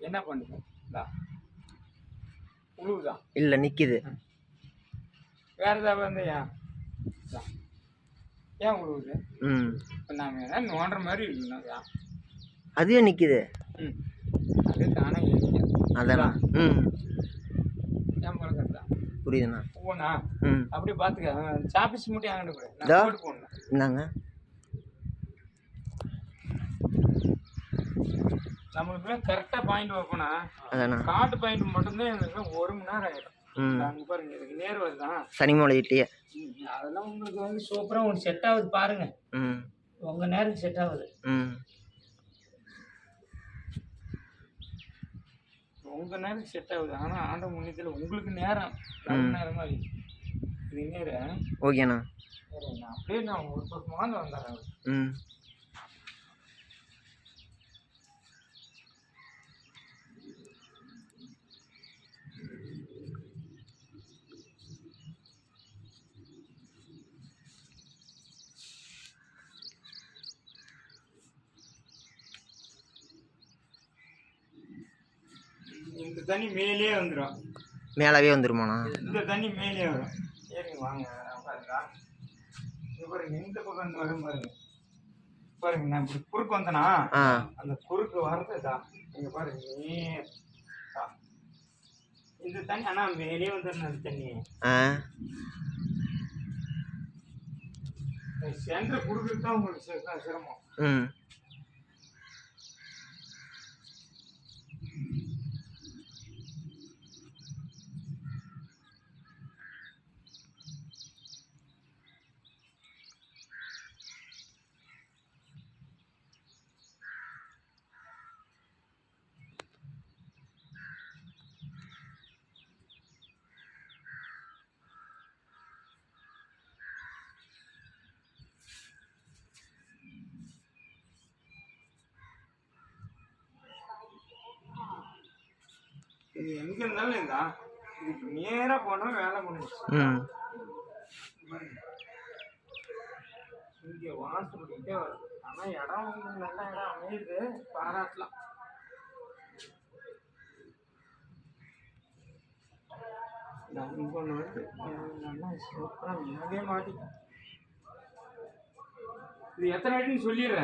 என்ன பண்ணுது? உழுவுதான் இல்லை நிற்கிது வேற ஏதாவது வந்து ஏன். ஏன் உழுவுது? ம். இப்போ நாம என்ன நோண்டுற மாதிரி இருக்கணும் அதுவே நிற்கிது ம். அது தானே அதானா. ம். ஏன் பழக்கம் புரியுதுண்ணா. ஒவ்வொன்றா ம். அப்படியே பார்த்துக்க சாப்பிஸ் மட்டும் போட்டு போடணும் இந்தாங்க. நம்மளுக்குலாம் கரெக்டாக பாயிண்ட் அதாண்ணா காட்டு பாயிண்ட் மட்டும்தான் எங்களுக்கு ஒரு மணி நேரம் ஆகிடும் ம். அங்கே பாருங்க இதுக்கு நேர் வருதான் சனிமலை இட்லியே ம், அதெல்லாம் உங்களுக்கு வந்து சூப்பராக உங்களுக்கு செட் ஆகுது பாருங்க. ம். உங்கள் நேரத்துக்கு செட் ஆகுது. ம். உங்கள் நேரத்துக்கு செட் ஆகுது. ஆனால் ஆண்ட முன்னத்தில் உங்களுக்கு நேரம் நேரம் மாதிரி இது நேரம் ஓகேண்ணா. அப்படியே நான் ஒரு மாதம் வந்துடுறேன். இந்த தண்ணி மேலே வந்துடும் மேலவே வந்துருமாண்ணா? இந்த தண்ணி மேலே வரும். சரிங்க வாங்க பாருங்க இந்த பக்கம் இருந்து வரும் பாருங்க. பாருங்க நான் இப்படி குறுக்கு வந்தனா அந்த குறுக்கு வர்றது தான் இங்க பாருங்க. இந்த தண்ணி ஆனா மேலே வந்துடும் அந்த தண்ணி. சென்டர் குடுக்குறது தான் உங்களுக்கு சிரமம். இது எங்க இருந்தாலும் இதா இதுக்கு நேரா போனா வேலை ம். இங்க வாசப்படிக்கிட்டே வருது. ஆனா இடம் உங்களுக்கு நல்ல இடம் அமையுது. பாராட்டலாம். இது நல்லா சூப்பரா மேலே மாட்டிக்கும் இது எத்தனை அடின்னு சொல்லிடுறேன்.